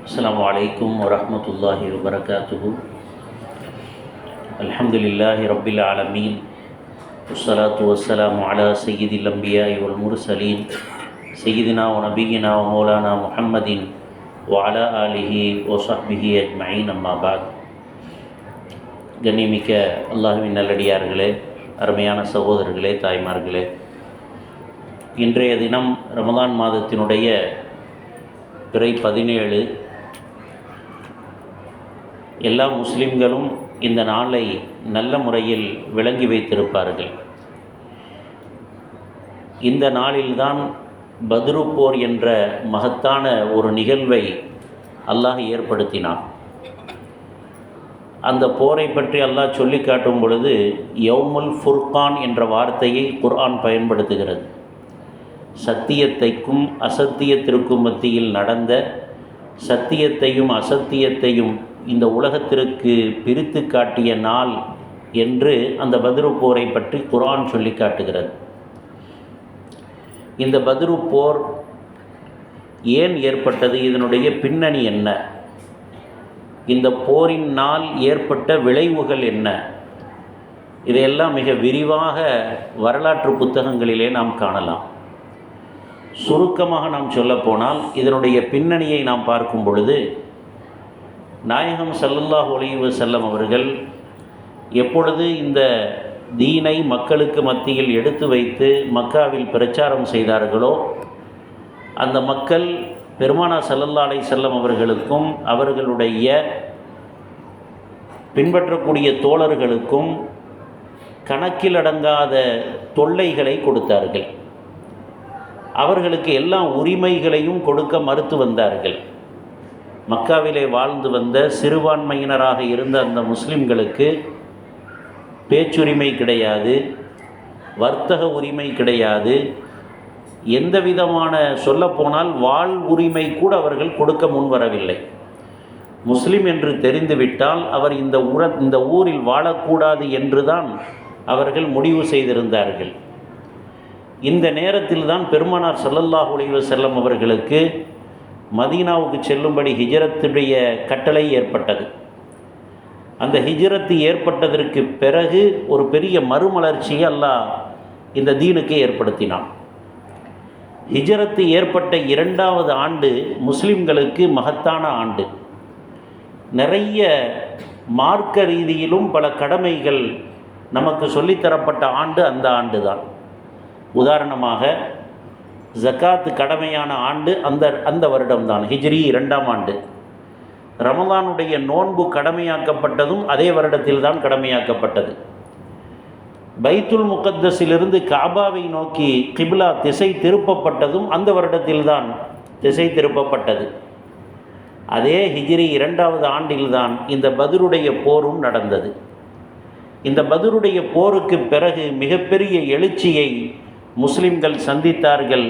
السلام عليكم ورحمة الله وبركاته الحمد لله رب العالمين والصلاة والسلام على سيد الأنبياء والمرسلين سيدنا ونبينا ومولانا محمد وعلى آله وصحبه أجمعين أما بعد கண்ணியமிக்க அல்லாஹுவின் நல்லடியார்களே அருமையான சகோதரர்களே தாய்மார்களே இன்றைய தினம் ரமதான் மாதத்தினுடைய பிறை பதினேழு எல்லா முஸ்லிம்களும் இந்த நாளை நல்ல முறையில் விளங்கி வைத்திருப்பார்கள். இந்த நாளில்தான் பத்ருப்போர் போர் என்ற மகத்தான ஒரு நிகழ்வை அல்லாஹ் ஏற்படுத்தினான். அந்த போரை பற்றி அல்லாஹ் சொல்லி காட்டும் பொழுது யௌமுல் ஃபுர்கான் என்ற வார்த்தையை குர்ஆன் பயன்படுத்துகிறது. சத்தியத்தைக்கும் அசத்தியத்திற்கும் மத்தியில் நடந்த சத்தியத்தையும் அசத்தியத்தையும் இந்த உலகத்திற்கு பிரித்து காட்டிய நாள் என்று அந்த பத்ரு போரை பற்றி குரான் சொல்லி காட்டுகிறது. இந்த பதிருப்போர் போர் ஏன் ஏற்பட்டது? இதனுடைய பின்னணி என்ன? இந்த போரின் நாள் ஏற்பட்ட விளைவுகள் என்ன? இதையெல்லாம் மிக விரிவாக வரலாற்று புத்தகங்களிலே நாம் காணலாம். சுருக்கமாக நாம் சொல்லப்போனால் இதனுடைய பின்னணியை நாம் பார்க்கும் பொழுது நாயகம் சல்லல்லாஹ் ஒளிவு செல்லம் அவர்கள் எப்பொழுது இந்த தீனை மக்களுக்கு மத்தியில் எடுத்து வைத்து மக்காவில் பிரச்சாரம் செய்தார்களோ அந்த மக்கள் பெருமானா சல்லல்லா அலை செல்லம் அவர்களுக்கும் அவர்களுடைய பின்பற்றக்கூடிய தோழர்களுக்கும் கணக்கில் அடங்காத தொல்லைகளை கொடுத்தார்கள். அவர்களுக்கு எல்லா உரிமைகளையும் கொடுக்க மறுத்து வந்தார்கள். மக்காவிலே வாழ்ந்து வந்த சிறுபான்மையினராக இருந்த அந்த முஸ்லிம்களுக்கு பேச்சுரிமை கிடையாது வர்த்தக உரிமை கிடையாது. எந்த விதமான சொல்லப்போனால் வாழ் உரிமை கூட அவர்கள் கொடுக்க முன்வரவில்லை முஸ்லிம் என்று தெரிந்துவிட்டால் அவர் இந்த ஊர இந்த ஊரில் வாழக்கூடாது என்றுதான் அவர்கள் முடிவு செய்திருந்தார்கள். இந்த நேரத்தில் தான் பெருமானார் சல்லல்லாஹ் உலைவ செல்லம் அவர்களுக்கு மதீனாவுக்கு செல்லும்படி ஹிஜரத்துடைய கட்டளை ஏற்பட்டது. அந்த ஹிஜரத்து ஏற்பட்டதற்கு பிறகு ஒரு பெரிய மறுமலர்ச்சியை அல்லாஹ் இந்த தீனுக்கு ஏற்படுத்தினான். ஹிஜரத்து ஏற்பட்ட இரண்டாவது ஆண்டு முஸ்லிம்களுக்கு மகத்தான ஆண்டு. நிறைய மார்க்க ரீதியிலும் பல கடமைகள் நமக்கு சொல்லித்தரப்பட்ட ஆண்டு அந்த ஆண்டு தான் உதாரணமாக ஜக்காத்து கடமையான ஆண்டு அந்த அந்த வருடம்தான் ஹிஜ்ரி இரண்டாம் ஆண்டு. ரமதானுடைய நோன்பு கடமையாக்கப்பட்டதும் அதே வருடத்தில் தான் கடமையாக்கப்பட்டது. பைத்துல் முகத்தஸிலிருந்து காபாவை நோக்கி கிபிலா திசை திருப்பப்பட்டதும் அந்த வருடத்தில்தான் திசை திருப்பப்பட்டது. அதே ஹிஜ்ரி இரண்டாவது ஆண்டில்தான் இந்த பதுருடைய போரும் நடந்தது. இந்த பதுருடைய போருக்கு பிறகு மிகப்பெரிய எழுச்சியை முஸ்லிம்கள் சந்தித்தார்கள்.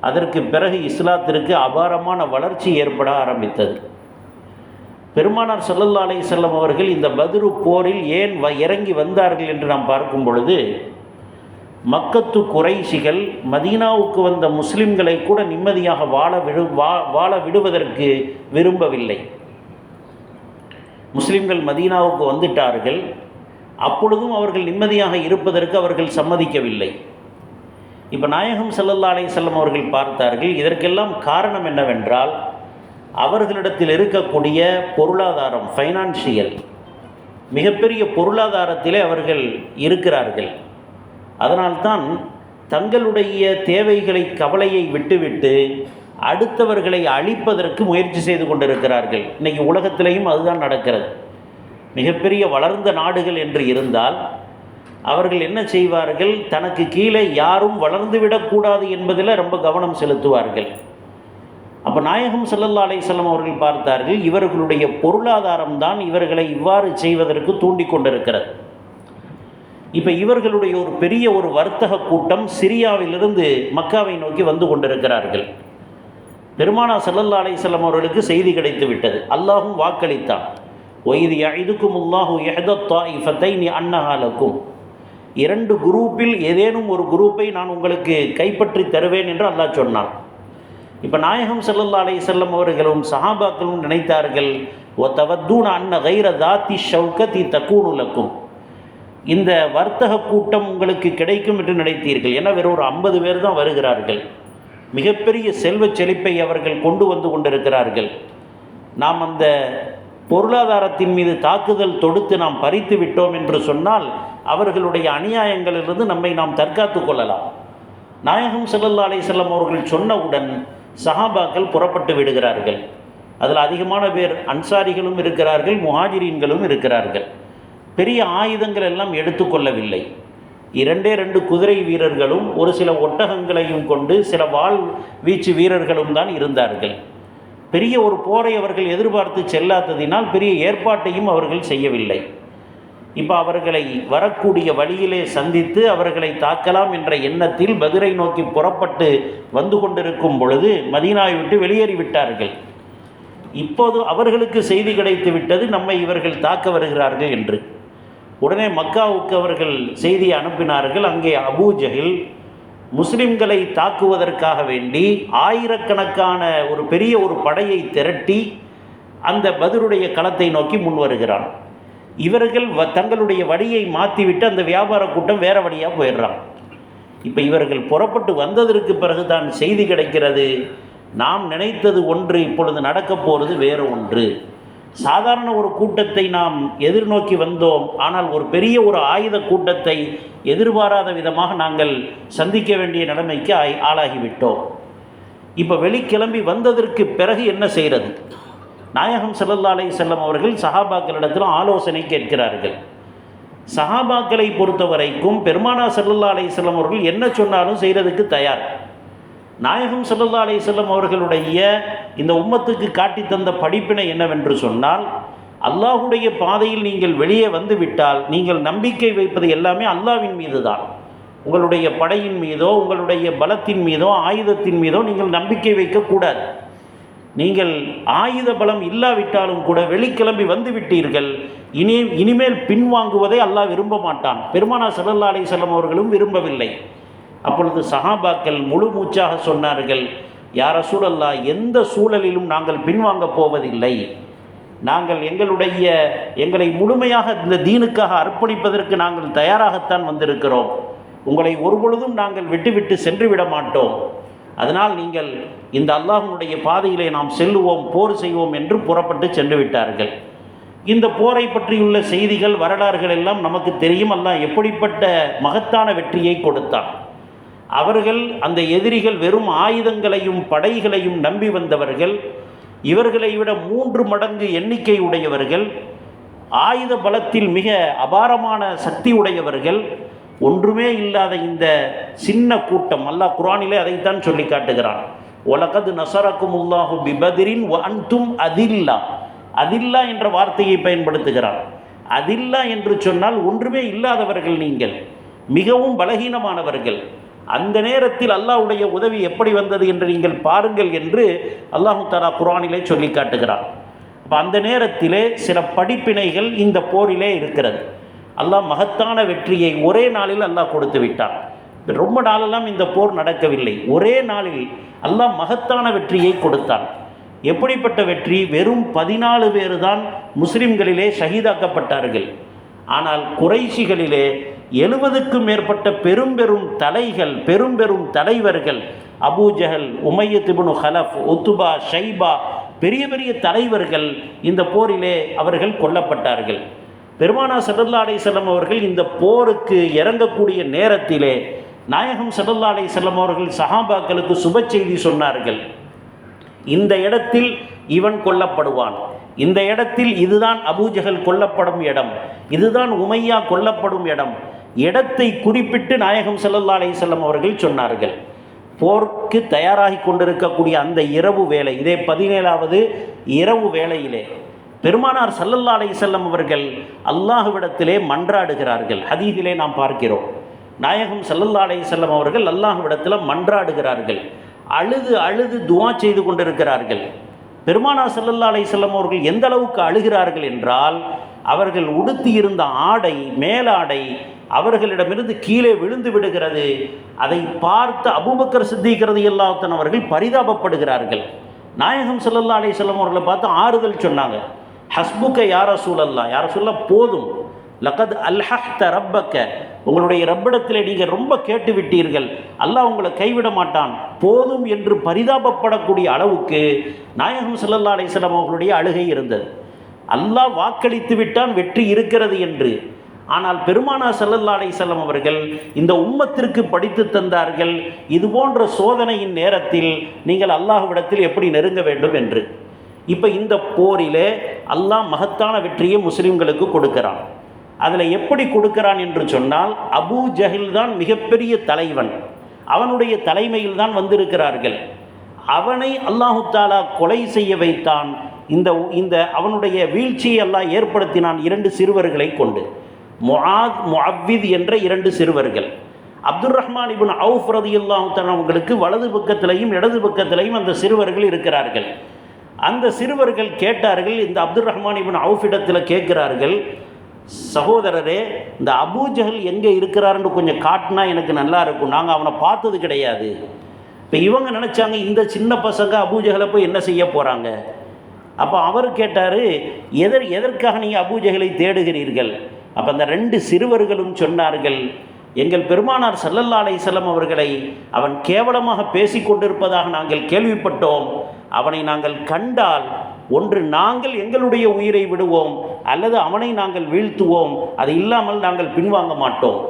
அதற்கு பிறகு இஸ்லாத்திற்கு அபாரமான வளர்ச்சி ஏற்பட ஆரம்பித்தது. பெருமானார் சல்லல்லா அலை செல்லம் அவர்கள் இந்த பதுரு போரில் ஏன் வ இறங்கி வந்தார்கள் என்று நாம் பார்க்கும் பொழுது மக்கத்து குறைசிகள் மதீனாவுக்கு வந்த முஸ்லிம்களை கூட நிம்மதியாக வாழ விடு வா வாழ விடுவதற்கு விரும்பவில்லை. முஸ்லிம்கள் மதீனாவுக்கு வந்துட்டார்கள். அப்பொழுதும் அவர்கள் நிம்மதியாக இருப்பதற்கு அவர்கள் சம்மதிக்கவில்லை. இப்போ நாயகம் செல்லல்லா அலை செல்லம் அவர்கள் பார்த்தார்கள் இதற்கெல்லாம் காரணம் என்னவென்றால் அவர்களிடத்தில் இருக்கக்கூடிய பொருளாதாரம் ஃபைனான்சியல் மிகப்பெரிய பொருளாதாரத்திலே அவர்கள் இருக்கிறார்கள். அதனால்தான் தங்களுடைய தேவைகளை கவலையை விட்டுவிட்டு அடுத்தவர்களை அழிப்பதற்கு முயற்சி செய்து கொண்டிருக்கிறார்கள். இன்றைக்கி உலகத்திலையும் அதுதான் நடக்கிறது. மிகப்பெரிய வளர்ந்த நாடுகள் என்று இருந்தால் அவர்கள் என்ன செய்வார்கள்? தனக்கு கீழே யாரும் வளர்ந்து விடக்கூடாது என்பதில் ரொம்ப கவனம் செலுத்துவார்கள். அப்போ நாயகம் சல்லல்லா அலையம் அவர்கள் பார்த்தார்கள் இவர்களுடைய பொருளாதாரம் தான் இவர்களை இவ்வாறு செய்வதற்கு தூண்டி கொண்டிருக்கிறது. இப்போ இவர்களுடைய ஒரு பெரிய ஒரு வர்த்தக கூட்டம் சிரியாவிலிருந்து மக்காவை நோக்கி வந்து கொண்டிருக்கிறார்கள். பெருமானா சல்லல்லா அலையம் அவர்களுக்கு செய்தி கிடைத்து விட்டது. அல்லாஹும் வாக்களித்தான். ஒய்து இதுக்கும் உல்லாஹு எஹதத்தா நீ அன்னஹாலக்கும் இரண்டு குரூப்பில் ஏதேனும் ஒரு குரூப்பை நான் உங்களுக்கு கைப்பற்றி தருவேன் என்று அல்லாஹ் சொன்னான். இப்போ நாயகம் ஸல்லல்லாஹு அலைஹி செல்லம் அவர்களும் சஹாபாக்களும் நினைத்தார்கள் ஒ தவத்தூன் அன்ன கைர தாத்தி ஷவுகத்தி தக்கூனுலக்கும் இந்த வர்த்தக கூட்டம் உங்களுக்கு கிடைக்கும் என்று நினைத்தீர்கள். ஏன்னா வெறும் ஒரு ஐம்பது பேர் தான் வருகிறார்கள். மிகப்பெரிய செல்வச் செழிப்பை அவர்கள் கொண்டு வந்து கொண்டிருக்கிறார்கள். நாம் அந்த பொருளாதாரத்தின் மீது தாக்குதல் தொடுத்து நாம் பறித்து விட்டோம் என்று சொன்னால் அவர்களுடைய அநியாயங்களிலிருந்து நம்மை நாம் தற்காத்து கொள்ளலாம். நாயகம் செல்லல்லா அலிசல்லம் அவர்கள் சொன்னவுடன் சஹாபாக்கள் புறப்பட்டு விடுகிறார்கள். அதில் அதிகமான பேர் அன்சாரிகளும் இருக்கிறார்கள் முஹாஜிரீன்களும் இருக்கிறார்கள். பெரிய ஆயுதங்கள் எல்லாம் எடுத்துக்கொள்ளவில்லை இரண்டே ரெண்டு குதிரை வீரர்களும் ஒரு சில ஒட்டகங்களையும் கொண்டு சில வாள் வீச்சு வீரர்களும் தான் இருந்தார்கள். பெரிய ஒரு போரை அவர்கள் எதிர்பார்த்து செல்லாததினால் பெரிய ஏற்பாட்டையும் அவர்கள் செய்யவில்லை. இப்போ அவர்களை வரக்கூடிய வழியிலே சந்தித்து அவர்களை தாக்கலாம் என்ற எண்ணத்தில் மதுரை நோக்கி புறப்பட்டு வந்து கொண்டிருக்கும் பொழுது மதீனாவை விட்டு வெளியேறி விட்டார்கள். இப்போது அவர்களுக்கு செய்தி கிடைத்து விட்டது நம்மை இவர்கள் தாக்க வருகிறார்கள் என்று. உடனே மக்காவுக்கு அவர்கள் செய்தியை அனுப்பினார்கள். அங்கே அபூ ஜஹில் முஸ்லிம்களை தாக்குவதற்காக வேண்டி ஆயிரக்கணக்கான ஒரு பெரிய ஒரு படையை திரட்டி அந்த பதிலுடைய களத்தை நோக்கி முன் வருகிறான். இவர்கள் வ- தங்களுடைய வழியை மாற்றிவிட்டு அந்த வியாபார கூட்டம் வேற வழியாக போயிடுறான். இப்போ இவர்கள் புறப்பட்டு வந்ததற்கு பிறகு தான் செய்தி கிடைக்கிறது. நாம் நினைத்தது ஒன்று இப்பொழுது நடக்கப் போகிறது வேறு ஒன்று. சாதாரண ஒரு கூட்டத்தை நாம் எதிர்நோக்கி வந்தோம். ஆனால் ஒரு பெரிய ஒரு ஆயுத கூட்டத்தை எதிர்பாராத விதமாக நாங்கள் சந்திக்க வேண்டிய நிலைமைக்கு ஆய்- ஆளாகிவிட்டோம். இப்போ வெளிக்கிளம்பி வந்ததற்கு பிறகு என்ன செய்கிறது நாயகம் ஸல்லல்லாஹு அலைஹி செல்லம் அவர்கள் சஹாபாக்களிடத்தில் ஆலோசனை கேட்கிறார்கள். சஹாபாக்களை பொறுத்த வரைக்கும் பெருமானா ஸல்லல்லாஹு அலைஹி செல்லம் அவர்கள் என்ன சொன்னாலும் செய்கிறதுக்கு தயார். நாயகம் ஸல்லல்லாஹு அலைஹி செல்லம் அவர்களுடைய இந்த உம்மத்துக்கு காட்டித் தந்த படிப்பினை என்னவென்று சொன்னால் அல்லாஹுடைய பாதையில் நீங்கள் வெளியே வந்து விட்டால் நீங்கள் நம்பிக்கை வைப்பது எல்லாமே அல்லாஹ்வின் மீது தான் உங்களுடைய படையின் மீதோ உங்களுடைய பலத்தின் மீதோ ஆயுதத்தின் மீதோ நீங்கள் நம்பிக்கை வைக்கக்கூடாது நீங்கள் ஆயுத பலம் இல்லாவிட்டாலும் கூட வெளிக்கிளம்பி வந்து விட்டீர்கள். இனி இனிமேல் பின்வாங்குவதை அல்லாஹ் விரும்ப மாட்டான். பெருமானா சல்லல்லா அலி செல்லம் அவர்களும் விரும்பவில்லை. அப்பொழுது சஹாபாக்கள் முழு மூச்சாக சொன்னார்கள் யார சூழல்லா எந்த சூழலிலும் நாங்கள் பின்வாங்கப் போவதில்லை. நாங்கள் எங்களுடைய எங்களை முழுமையாக இந்த தீனுக்காக அர்ப்பணிப்பதற்கு நாங்கள் தயாராகத்தான் வந்திருக்கிறோம். உங்களை ஒருபொழுதும் நாங்கள் விட்டுவிட்டு சென்று விட மாட்டோம். அதனால் நீங்கள் இந்த அல்லாஹனுடைய பாதையிலே நாம் செல்லுவோம் போர் செய்வோம் என்று புறப்பட்டு சென்று விட்டார்கள். இந்த போரை பற்றியுள்ள செய்திகள் வரலாறுகள் எல்லாம் நமக்கு தெரியும். அல்லாஹ் எப்படிப்பட்ட மகத்தான வெற்றியை கொடுத்தான். அவர்கள் அந்த எதிரிகள் வெறும் ஆயுதங்களையும் படைகளையும் நம்பி வந்தவர்கள். இவர்களை விட மூன்று மடங்கு எண்ணிக்கை உடையவர்கள் ஆயுத பலத்தில் மிக அபாரமான சக்தி உடையவர்கள் ஒன்றுமே இல்லாத இந்த சின்ன கூட்டம். அல்லாஹ் குரானிலே அதைத்தான் சொல்லி காட்டுகிறான். உலகது நசரக்கும் உல்லாஹு பிபதிரின் அன்தும் அதில்லா. அதில்லா என்ற வார்த்தையை பயன்படுத்துகிறான். அதில்லா என்று சொன்னால் ஒன்றுமே இல்லாதவர்கள் நீங்கள் மிகவும் பலகீனமானவர்கள். அந்த நேரத்தில் அல்லாஹ்வுடைய உதவி எப்படி வந்தது என்று நீங்கள் பாருங்கள் என்று அல்லாஹு தலா குரானிலே சொல்லி காட்டுகிறான். அப்போ அந்த நேரத்திலே சில படிப்பினைகள் இந்த போரிலே இருக்கிறது. அல்லாஹ் மகத்தான வெற்றியை ஒரே நாளில் அல்லாஹ் கொடுத்து விட்டான். ரொம்ப நாளெல்லாம் இந்த போர் நடக்கவில்லை. ஒரே நாளில் அல்லாஹ் மகத்தான வெற்றியை கொடுத்தான். எப்படிப்பட்ட வெற்றி? வெறும் பதினாலு பேர் தான் முஸ்லிம்களிலே ஷஹீதாக்கப்பட்டார்கள். ஆனால் குறைஷிகளிலே எழுபதுக்கும் மேற்பட்ட பெரும் பெரும் தலைகள் பெரும் பெரும் தலைவர்கள் அபூஜஹல் உமையத்திபுனு ஹலஃப் ஒத்துபா ஷைபா பெரிய பெரிய தலைவர்கள் இந்த போரிலே அவர்கள் கொல்லப்பட்டார்கள். பெருமானா சல்லல்லா செல்லம் அவர்கள் இந்த போருக்கு இறங்கக்கூடிய நேரத்திலே நாயகம் சல்லல்லா செல்லம் அவர்கள் சஹாபாக்களுக்கு சுப செய்தி சொன்னார்கள். இந்த இடத்தில் இவன் கொல்லப்படுவான். இந்த இடத்தில் இதுதான் அபூஜகல் கொல்லப்படும் இடம். இதுதான் உமையா கொல்லப்படும் இடம். இடத்தை குறிப்பிட்டு நாயகம் செல்லல்லா அலி செல்லம் அவர்கள் சொன்னார்கள். போர்க்கு தயாராகி கொண்டிருக்கக்கூடிய அந்த இரவு வேலை இதே பதினேழாவது இரவு வேளையிலே பெருமானார் சல்லல்லா அலைஹி செல்லம் அவர்கள் அல்லாஹுவிடத்திலே மன்றாடுகிறார்கள். ஹதீஸிலே நாம் பார்க்கிறோம். நாயகம் சல்லல்லா அலைஹி செல்லம் அவர்கள் அல்லாஹுவிடத்தில் மன்றாடுகிறார்கள். அழுது அழுது துவா செய்து கொண்டிருக்கிறார்கள். பெருமானார் சல்லல்லா அலைஹி செல்லம் அவர்கள் எந்த அளவுக்கு அழுகிறார்கள் என்றால் அவர்கள் உடுத்தியிருந்த ஆடை மேலாடை அவர்களிடமிருந்து கீழே விழுந்து விடுகிறது. அதை பார்த்து அபுபக்கர் சித்திக்கிறது எல்லாத்தன் அவர்கள் பரிதாபப்படுகிறார்கள். நாயகம் ஸல்லல்லாஹு அலைஹி செல்லம் அவர்களை பார்த்து ஆறுதல் சொன்னாங்க. ஹஸ்புக்க யார சூழல்லா யார சொல்ல போதும். லகத் அல்ஹஹ்த ரப்பக்க. உங்களுடைய ரப்பிடத்தில் நீங்கள் ரொம்ப கேட்டு விட்டீர்கள். அல்லாஹ் உங்களை கைவிட மாட்டான். போதும் என்று பரிதாபப்படக்கூடிய அளவுக்கு நாயகம் ஸல்லல்லாஹு அலைஹி செல்லம் அவர்களுடைய அழுகை இருந்தது. அல்லாஹ் வாக்களித்து விட்டான் வெற்றி இருக்கிறது என்று. ஆனால் பெருமானா செல்லல்லாடை செல்லம் அவர்கள் இந்த உம்மத்திற்கு படித்து தந்தார்கள். இது போன்ற சோதனையின் நேரத்தில் நீங்கள் அல்லாஹ்விடத்தில் எப்படி நெருங்க வேண்டும் என்று. இப்போ இந்த போரிலே அல்லாஹ் மகத்தான வெற்றியை முஸ்லீம்களுக்கு கொடுக்கிறான். அதில் எப்படி கொடுக்கிறான் என்று சொன்னால் அபூ ஜஹில் தான் மிகப்பெரிய தலைவன். அவனுடைய தலைமையில் தான் வந்திருக்கிறார்கள். அவனை அல்லாஹு தாலா கொலை செய்ய வைத்தான். இந்த இந்த அவனுடைய வீழ்ச்சியை எல்லாம் ஏற்படுத்தினான் இரண்டு சிறுவர்களை கொண்டு. முஆத் முஅவ்வித் என்ற இரண்டு சிறுவர்கள். அப்துல் ரஹ்மான் இபின் அவுஃப் ரதியுல்லாஹு அவங்களுக்கு வலது பக்கத்திலையும் இடது பக்கத்திலையும் அந்த சிறுவர்கள் இருக்கிறார்கள். அந்த சிறுவர்கள் கேட்டார்கள் இந்த அப்துல் ரஹ்மான் இபின் அவுஃபிடத்தில் கேட்கிறார்கள் சகோதரரே இந்த அபூஜகல் எங்கே இருக்கிறாருன்னு கொஞ்சம் காட்டினா எனக்கு நல்லா இருக்கும். நாங்கள் அவனை பார்த்தது கிடையாது. இப்போ இவங்க நினச்சாங்க இந்த சின்ன பசங்க அபூஜஹலை போய் என்ன செய்ய போகிறாங்க அப்போ அவர் கேட்டார் எதர் எதற்காக நீங்கள் அபூஜகளை தேடுகிறீர்கள்? அப்போ அந்த ரெண்டு சிறுவர்களும் சொன்னார்கள் எங்கள் பெருமானார் சல்லல்லா அலைஹி அவர்களை அவன் கேவலமாக பேசி கொண்டிருப்பதாக நாங்கள் கேள்விப்பட்டோம். அவனை நாங்கள் கண்டால் ஒன்று நாங்கள் எங்களுடைய உயிரை விடுவோம் அல்லது அவனை நாங்கள் வீழ்த்துவோம். அது இல்லாமல் நாங்கள் பின்வாங்க மாட்டோம்.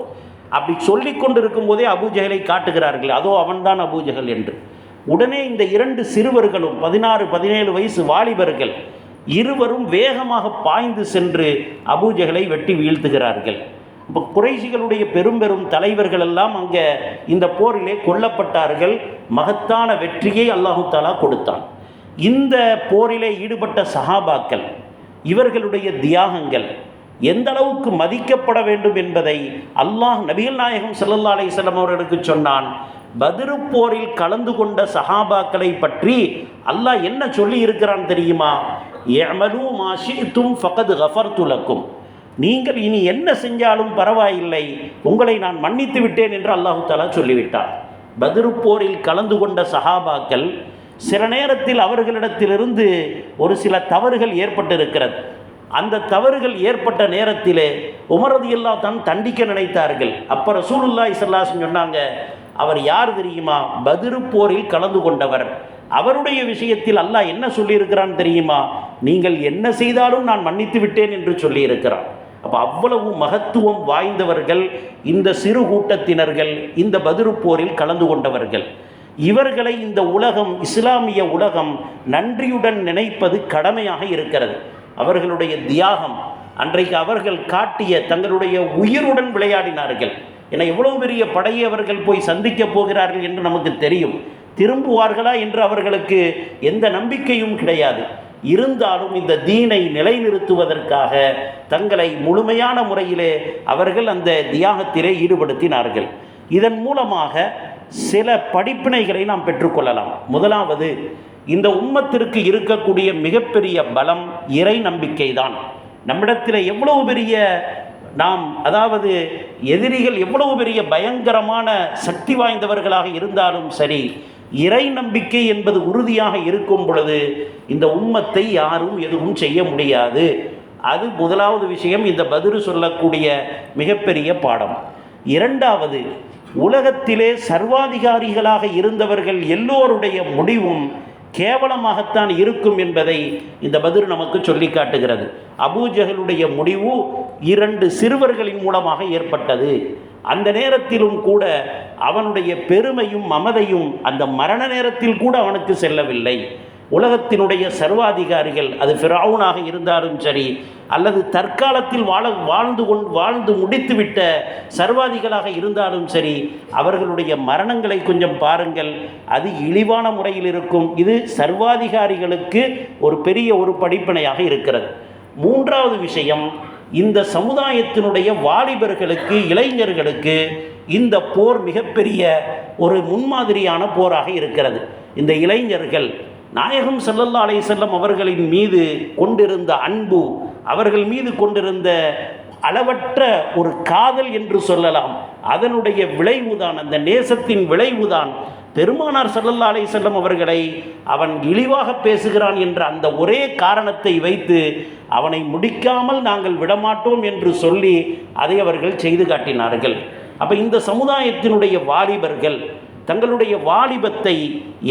அப்படி சொல்லி கொண்டிருக்கும் போதே அபூஜகலை காட்டுகிறார்கள் அதோ அவன்தான் அபூஜகல் என்று. உடனே இந்த இரண்டு சிறுவர்களும் பதினாறு பதினேழு வயசு வாலிபர்கள் இருவரும் வேகமாக பாய்ந்து சென்று அபூஜைகளை வெட்டி வீழ்த்துகிறார்கள். இப்போ குறைசிகளுடைய பெரும் பெரும் தலைவர்கள் எல்லாம் அங்கே இந்த போரிலே கொல்லப்பட்டார்கள். மகத்தான வெற்றியை அல்லாஹு தாலா கொடுத்தான். இந்த போரிலே ஈடுபட்ட சஹாபாக்கள் இவர்களுடைய தியாகங்கள் எந்த அளவுக்கு மதிக்கப்பட வேண்டும் என்பதை அல்லாஹ் நபிகள் நாயகம் ஸல்லல்லாஹு அலைஹி அவர்களுக்கு சொன்னான். பதிரு போரில் கலந்து கொண்ட சஹாபாக்களை பற்றி அல்லாஹ் என்ன சொல்லி இருக்கிறான் தெரியுமா? எமலு மாஷித்தும் ஃபகத் கஃபர்து துலக்கும் நீங்கள் இனி என்ன செஞ்சாலும் பரவாயில்லை. உங்களை நான் மன்னித்து விட்டேன் என்று அல்லாஹு தாலா சொல்லிவிட்டார். பதிருப்போரில் கலந்து கொண்ட சஹாபாக்கள் சில நேரத்தில் அவர்களிடத்திலிருந்து ஒரு சில தவறுகள் ஏற்பட்டிருக்கிறது. அந்த தவறுகள் ஏற்பட்ட நேரத்திலே உமரது தான் தண்டிக்க நினைத்தார்கள். அப்போ ரசூலுல்லா இசல்லாசன் சொன்னாங்க அவர் யார் தெரியுமா? பதிருப்போரில் கலந்து கொண்டவர். அவருடைய விஷயத்தில் அல்லாஹ் என்ன சொல்லியிருக்கிறான் தெரியுமா? நீங்கள் என்ன செய்தாலும் நான் மன்னித்து விட்டேன் என்று சொல்லியிருக்கிறான். அப்போ அவ்வளவு மகத்துவம் வாய்ந்தவர்கள் இந்த சிறு கூட்டத்தினர்கள் இந்த பதிரு போரில் கலந்து கொண்டவர்கள். இவர்களை இந்த உலகம் இஸ்லாமிய உலகம் நன்றியுடன் நினைப்பது கடமையாக இருக்கிறது. அவர்களுடைய தியாகம் அன்றைக்கு அவர்கள் காட்டிய தங்களுடைய உயிருடன் விளையாடினார்கள். என எவ்வளவு பெரிய படையை அவர்கள் போய் சந்திக்கப் போகிறார்கள் என்று நமக்கு தெரியும். திரும்புவார்களா என்று அவர்களுக்கு எந்த நம்பிக்கையும் கிடையாது. இருந்தாலும் இந்த தீனை நிலைநிறுத்துவதற்காக தங்களை முழுமையான முறையிலே அவர்கள் அந்த தியாகத்திலே ஈடுபடுத்தினார்கள். இதன் மூலமாக சில படிப்பினைகளை நாம் பெற்றுக்கொள்ளலாம். முதலாவது இந்த உம்மத்திற்கு இருக்கக்கூடிய மிகப்பெரிய பலம் இறை நம்பிக்கை தான் நம்மிடத்தில் எவ்வளவு பெரிய நாம் அதாவது எதிரிகள் எவ்வளவு பெரிய பயங்கரமான சக்தி வாய்ந்தவர்களாக இருந்தாலும் சரி இறை நம்பிக்கை என்பது உறுதியாக இருக்கும் பொழுது இந்த உண்மத்தை யாரும் எதுவும் செய்ய முடியாது. அது முதலாவது விஷயம் இந்த பதில் சொல்லக்கூடிய மிகப்பெரிய பாடம். இரண்டாவது உலகத்திலே சர்வாதிகாரிகளாக இருந்தவர்கள் எல்லோருடைய முடிவும் கேவலமாகத்தான் இருக்கும் என்பதை இந்த பதில் நமக்கு சொல்லி காட்டுகிறது. அபூஜகளுடைய முடிவு இரண்டு சிறுவர்களின் மூலமாக ஏற்பட்டது. அந்த நேரத்திலும் கூட அவனுடைய பெருமையும் மமதையும் அந்த மரண நேரத்தில் கூட அவனுக்கு செல்லவில்லை. உலகத்தினுடைய சர்வாதிகாரிகள் அது ஃபிராவுனாக இருந்தாலும் சரி அல்லது தற்காலத்தில் வாழ வாழ்ந்து கொண்டு வாழ்ந்து முடித்துவிட்ட சர்வாதிகளாக இருந்தாலும் சரி அவர்களுடைய மரணங்களை கொஞ்சம் பாருங்கள். அது இழிவான முறையில் இருக்கும். இது சர்வாதிகாரிகளுக்கு ஒரு பெரிய ஒரு படிப்பினையாக இருக்கிறது. மூன்றாவது விஷயம் இந்த சமுதாயத்தினுடைய வாலிபர்களுக்கு இளைஞர்களுக்கு இந்த போர் மிகப்பெரிய ஒரு முன்மாதிரியான போராக இருக்கிறது. இந்த இளைஞர்கள் நாயகம் செல்லல்லா அலை செல்லம் அவர்களின் மீது கொண்டிருந்த அன்பு அவர்கள் மீது கொண்டிருந்த அளவற்ற ஒரு காதல் என்று சொல்லலாம் அதனுடைய விளைவுதான் அந்த நேசத்தின் விளைவுதான் பெருமானார் சல்லல்லா அலை செல்லம் அவர்களை அவன் இழிவாக பேசுகிறான் என்ற அந்த ஒரே காரணத்தை வைத்து அவனை முடிக்காமல் நாங்கள் விடமாட்டோம் என்று சொல்லி அதை அவர்கள் செய்து காட்டினார்கள். அப்போ இந்த சமுதாயத்தினுடைய வாலிபர்கள் தங்களுடைய வாலிபத்தை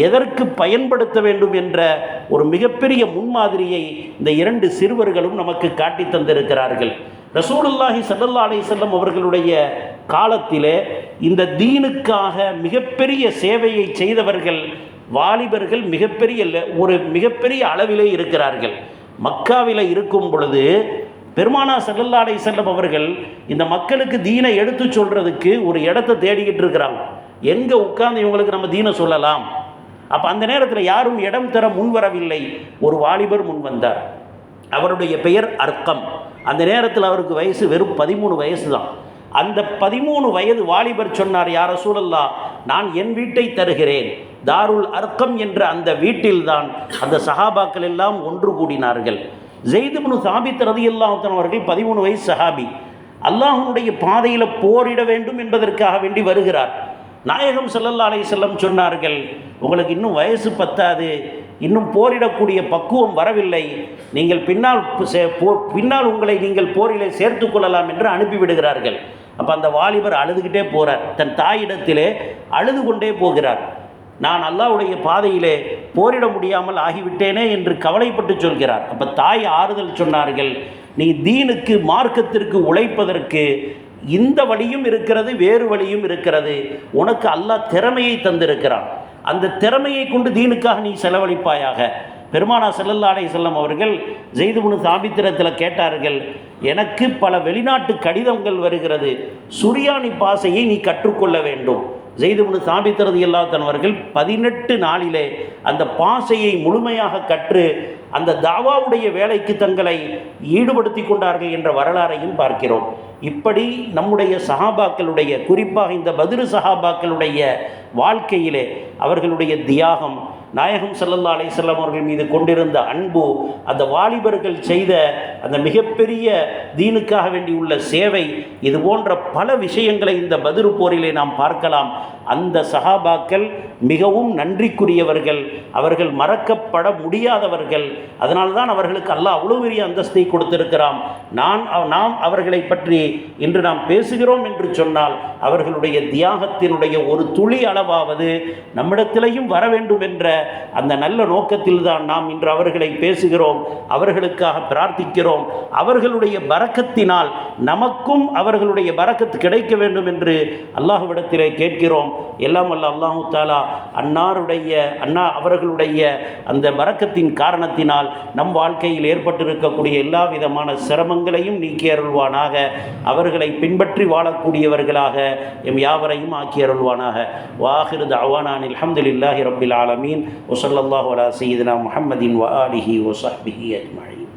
எதற்கு பயன்படுத்த வேண்டும் என்ற ஒரு மிகப்பெரிய முன்மாதிரியை இந்த இரண்டு சிறுவர்களும் நமக்கு காட்டி தந்திருக்கிறார்கள். ரசூலுல்லாஹி சல்லல்லா அலி செல்லம் அவர்களுடைய காலத்திலே இந்த தீனுக்காக மிகப்பெரிய சேவையை செய்தவர்கள் வாலிபர்கள் மிகப்பெரிய ஒரு மிகப்பெரிய அளவிலே இருக்கிறார்கள். மக்காவில் இருக்கும் பொழுது பெருமானா செல்லல்லாடை அலை செல்லம் அவர்கள் இந்த மக்களுக்கு தீனை எடுத்து சொல்கிறதுக்கு ஒரு இடத்த தேடிக்கிட்டு இருக்கிறாங்க. எங்கே உட்கார்ந்து இவங்களுக்கு நம்ம தீனை சொல்லலாம்? அப்போ அந்த நேரத்தில் யாரும் இடம் தர முன்வரவில்லை ஒரு வாலிபர் முன் வந்தார். அவருடைய பெயர் அர்க்கம் அந்த நேரத்தில் அவருக்கு வயசு வெறும் பதிமூணு வயசு தான். அந்த பதிமூணு வயது வாலிபர் சொன்னார் யார சூழல்லா நான் என் வீட்டை தருகிறேன். தாருல் அர்க்கம் என்ற அந்த வீட்டில்தான் அந்த சஹாபாக்கள் எல்லாம் ஒன்று கூடினார்கள். ஜெய்துபுனு சாபித் ரதி அல்லாஹன் அவர்கள் பதிமூணு வயசு சஹாபி. அல்லாஹனுடைய பாதையில் போரிட வேண்டும் என்பதற்காக வேண்டி வருகிறார். நாயகம் செல்லல்லா அலை செல்லம் சொன்னார்கள் உங்களுக்கு இன்னும் வயசு பத்தாது இன்னும் போரிடக்கூடிய பக்குவம் வரவில்லை. நீங்கள் பின்னால் பின்னால் உங்களை நீங்கள் போரிலே சேர்த்து கொள்ளலாம் என்று அனுப்பிவிடுகிறார்கள் அப்போ அந்த வாலிபர் அழுதுகிட்டே போகிறார் தன் தாயிடத்திலே அழுது கொண்டே போகிறார். நான் அல்லாவுடைய பாதையிலே போரிட முடியாமல் ஆகிவிட்டேனே என்று கவலைப்பட்டு சொல்கிறார். அப்போ தாய் ஆறுதல் சொன்னார்கள் நீ தீனுக்கு மார்க்கத்திற்கு உழைப்பதற்கு இந்த வழியும் இருக்கிறது வேறு வழியும் இருக்கிறது. உனக்கு அல்லாஹ் திறமையை தந்திருக்கிறான். அந்த திறமையை கொண்டு தீனுக்காக நீ செலவழிப்பாயாக. பெருமானா செல்லல்லாடை செல்லம் அவர்கள் ஜெய்துபுனு சாபித்திரத்தில் கேட்டார்கள் எனக்கு பல வெளிநாட்டு கடிதங்கள் வருகிறது சுரியானி பாசையை நீ கற்றுக்கொள்ள வேண்டும். ஜெய்துபுனு சாபித்திரது தன்வர்கள் பதினெட்டு நாளிலே அந்த பாசையை முழுமையாக கற்று அந்த தாவாவுடைய வேலைக்கு தங்களை ஈடுபடுத்தி கொண்டார்கள் என்ற வரலாறையும் பார்க்கிறோம். இப்படி நம்முடைய சஹாபாக்களுடைய குறிப்பாக இந்த பதிரு சஹாபாக்களுடைய வாழ்க்கையிலே அவர்களுடைய தியாகம் நாயகம் சல்லல்லா அலிசல்லாம் அவர்கள் மீது கொண்டிருந்த அன்பு அந்த வாலிபர்கள் செய்த அந்த மிகப்பெரிய தீனுக்காக வேண்டியுள்ள சேவை இது போன்ற பல விஷயங்களை இந்த பதிரு போரிலே நாம் பார்க்கலாம். அந்த சஹாபாக்கள் மிகவும் நன்றிக்குரியவர்கள் அவர்கள் மறக்கப்பட முடியாதவர்கள். அதனால்தான் அவர்களுக்கு அல்லாஹ் அவ்வளோ பெரிய அந்தஸ்தை கொடுத்திருக்கிறான். நான் நாம் அவர்களை பற்றி இன்று நாம் பேசுகிறோம் என்று சொன்னால் அவர்களுடைய தியாகத்தினுடைய ஒரு துளி அளவாவது நம்மிடத்திலையும் வர வேண்டும் என்ற அந்த நல்ல நோக்கத்தில் தான் நாம் இன்று அவர்களை பேசுகிறோம் அவர்களுக்காக பிரார்த்திக்கிறோம். அவர்களுடைய பறக்கத்தினால் நமக்கும் அவர்களுடைய பறக்கத்து கிடைக்க வேண்டும் என்று அல்லாஹுவிடத்திலே கேட்கிறோம். எல்லாம் அல்ல அல்லாஹு தாலா அன்னாருடைய அண்ணா அவர்களுடைய அந்த பறக்கத்தின் காரணத்தினால் நம் வாழ்க்கையில் ஏற்பட்டிருக்கக்கூடிய எல்லா விதமான சிரமங்களையும் நீக்கி அருள்வானாக. அவர்களை பின்பற்றி வாழக்கூடியவர்களாக எம் யாவரையும் ஆக்கி அருள்வானாக. வாஹிருத் அவானான் அலமதுல்லாஹி ரபில் ஆலமீன். وصلى الله على سيدنا محمد وآله وصحبه أجمعين.